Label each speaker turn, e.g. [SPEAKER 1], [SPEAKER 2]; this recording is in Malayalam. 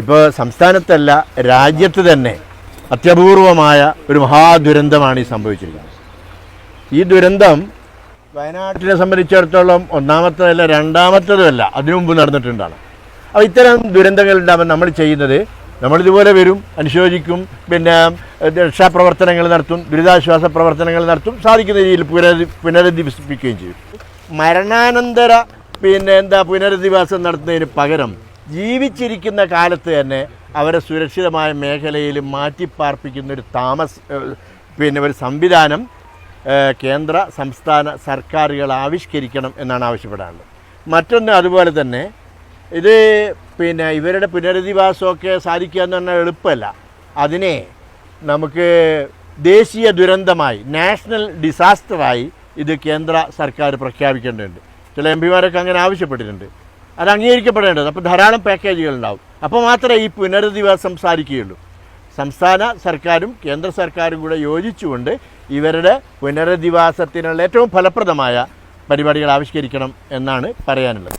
[SPEAKER 1] ഇപ്പോൾ സംസ്ഥാനത്തല്ല രാജ്യത്ത് തന്നെ അത്യപൂർവമായ ഒരു മഹാദുരന്തമാണ് ഈ സംഭവിച്ചിരിക്കുന്നത്. ഈ ദുരന്തം വയനാട്ടിനെ സംബന്ധിച്ചിടത്തോളം ഒന്നാമത്തതല്ല രണ്ടാമത്തതുമല്ല അതിനു മുമ്പ് നടന്നിട്ടുണ്ടാണ്. അപ്പോൾ ഇത്തരം ദുരന്തങ്ങൾ ഉണ്ടാകുമ്പോൾ നമ്മൾ ചെയ്യുന്നത് നമ്മളിതുപോലെ വരും അനുശോചിക്കും പിന്നെ രക്ഷാപ്രവർത്തനങ്ങൾ നടത്തും ദുരിതാശ്വാസ പ്രവർത്തനങ്ങൾ നടത്തും സാധിക്കുന്ന രീതിയിൽ പുനരധി പുനരധിവസിപ്പിക്കുകയും ചെയ്യും. മരണാനന്തര പിന്നെ എന്താ പുനരധിവാസം നടത്തുന്നതിന് പകരം ജീവിച്ചിരിക്കുന്ന കാലത്ത് തന്നെ അവരെ സുരക്ഷിതമായ മേഖലയിൽ മാറ്റിപ്പാർപ്പിക്കുന്ന ഒരു താമസ പിന്നെ ഒരു സംവിധാനം കേന്ദ്ര സംസ്ഥാന സർക്കാരുകൾ ആവിഷ്കരിക്കണം എന്നാണ് ആവശ്യപ്പെടാറുള്ളത് മറ്റൊന്ന് അതുപോലെ തന്നെ ഇത് പിന്നെ ഇവരുടെ പുനരധിവാസമൊക്കെ സാധിക്കുക എന്ന് പറഞ്ഞാൽ എളുപ്പമല്ല. അതിനെ നമുക്ക് ദേശീയ ദുരന്തമായി നാഷണൽ ഡിസാസ്റ്ററായി ഇത് കേന്ദ്ര സർക്കാർ പ്രഖ്യാപിക്കേണ്ടതുണ്ട്. ചില എം പിമാരൊക്കെ അങ്ങനെ ആവശ്യപ്പെട്ടിട്ടുണ്ട്. അത് അംഗീകരിക്കപ്പെടേണ്ടത്. അപ്പോൾ ധാരാളം പാക്കേജുകൾ ഉണ്ടാവും അപ്പോൾ മാത്രമേ ഈ പുനരധിവാസം സാധിക്കുകയുള്ളൂ സംസ്ഥാന സർക്കാരും കേന്ദ്ര സർക്കാരും കൂടെ യോജിച്ചുകൊണ്ട് ഇവരുടെ പുനരധിവാസത്തിനുള്ള ഏറ്റവും ഫലപ്രദമായ പരിപാടികൾ ആവിഷ്കരിക്കണം എന്നാണ് പറയാനുള്ളത്.